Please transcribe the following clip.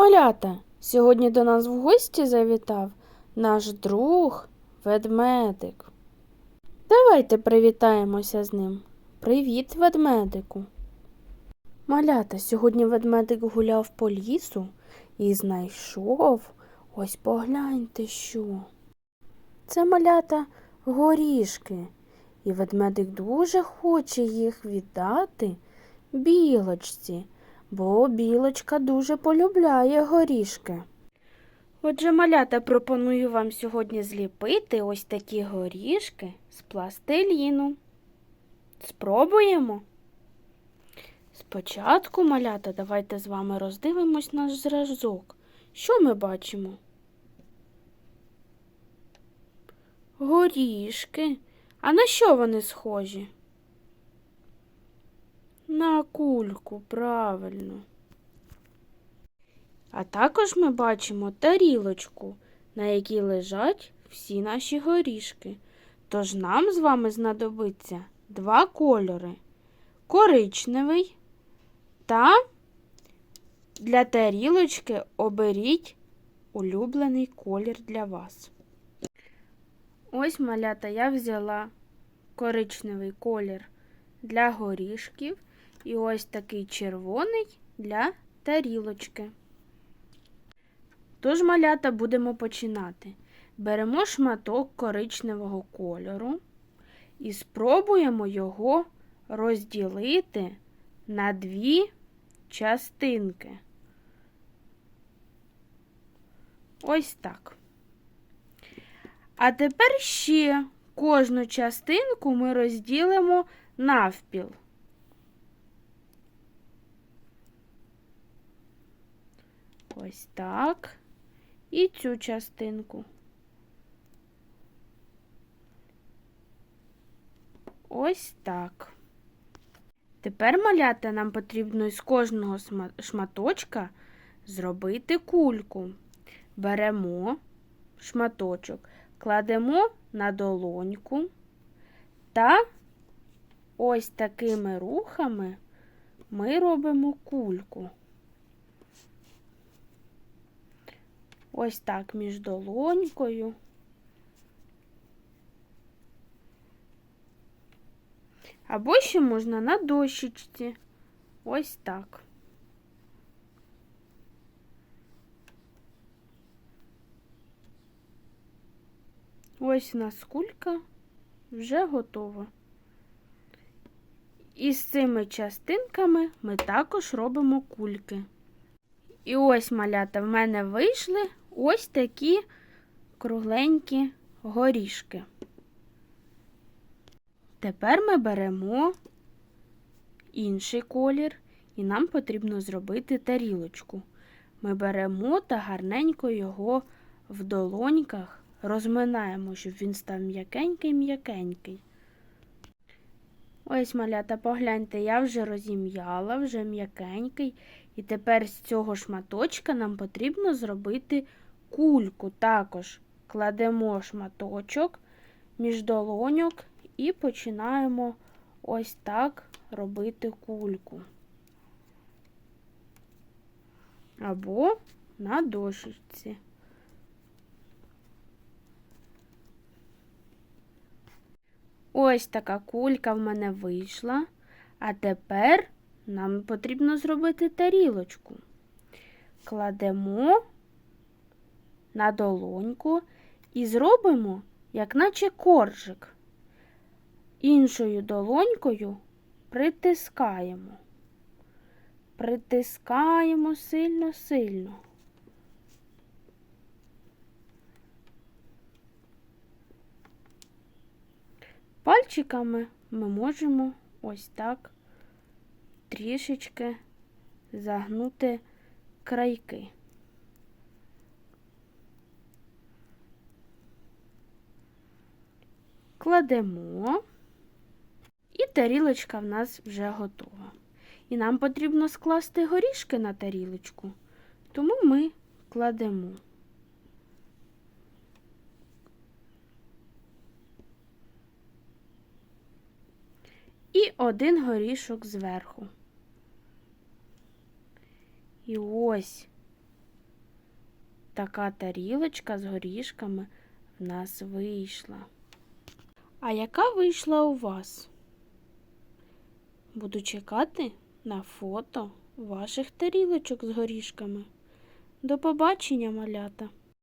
Малята, сьогодні до нас в гості завітав наш друг ведмедик. Давайте привітаємося з ним. Привіт, ведмедику. Малята, сьогодні ведмедик гуляв по лісу і знайшов. Ось погляньте що. Це малята горішки, і ведмедик дуже хоче їх віддати білочці, бо білочка дуже полюбляє горішки. Отже, малята, пропоную вам сьогодні зліпити ось такі горішки з пластиліну. Спробуємо. Спочатку, малята, давайте з вами роздивимось наш зразок. Що ми бачимо? Горішки. А на що вони схожі? На кульку, правильно. А також ми бачимо тарілочку, на якій лежать всі наші горішки. Тож нам з вами знадобиться два кольори коричневий та для тарілочки оберіть улюблений колір для вас. Ось малята я взяла коричневий колір для горішків і ось такий червоний для тарілочки. Тож, малята, будемо починати. Беремо шматок коричневого кольору і спробуємо його розділити на дві частинки. Ось так. А тепер ще кожну частинку ми розділимо навпіл. Ось так. І цю частинку. Ось так. Тепер малята нам потрібно із кожного шматочка зробити кульку. Беремо шматочок, кладемо на долоньку та ось такими рухами ми робимо кульку. Ось так між долонькою. Або ще можна на дощечці. Ось так. Ось нас кулька вже готова. І з цими частинками ми також робимо кульки. І ось малята в мене вийшли ось такі кругленькі горішки. Тепер ми беремо інший колір, і нам потрібно зробити тарілочку. Ми беремо та гарненько його в долоньках розминаємо, щоб він став м'якенький-м'якенький. Ось, малята, погляньте, я вже розім'яла, вже м'якенький. І тепер з цього шматочка нам потрібно зробити кульку. Також кладемо шматочок між долоньок і починаємо ось так робити кульку. Або на дошечці. Ось така кулька в мене вийшла. А тепер нам потрібно зробити тарілочку. Кладемо на долоньку і зробимо, як наче коржик. Іншою долонькою притискаємо. Притискаємо сильно-сильно. Пальчиками ми можемо ось так трішечки загнути крайки. Кладемо, і тарілочка в нас вже готова. І нам потрібно скласти горішки на тарілочку, тому ми кладемо. і один горішок зверху. І ось така тарілочка з горішками в нас вийшла. А яка вийшла у вас? Буду чекати на фото ваших тарілочок з горішками. До побачення, малята!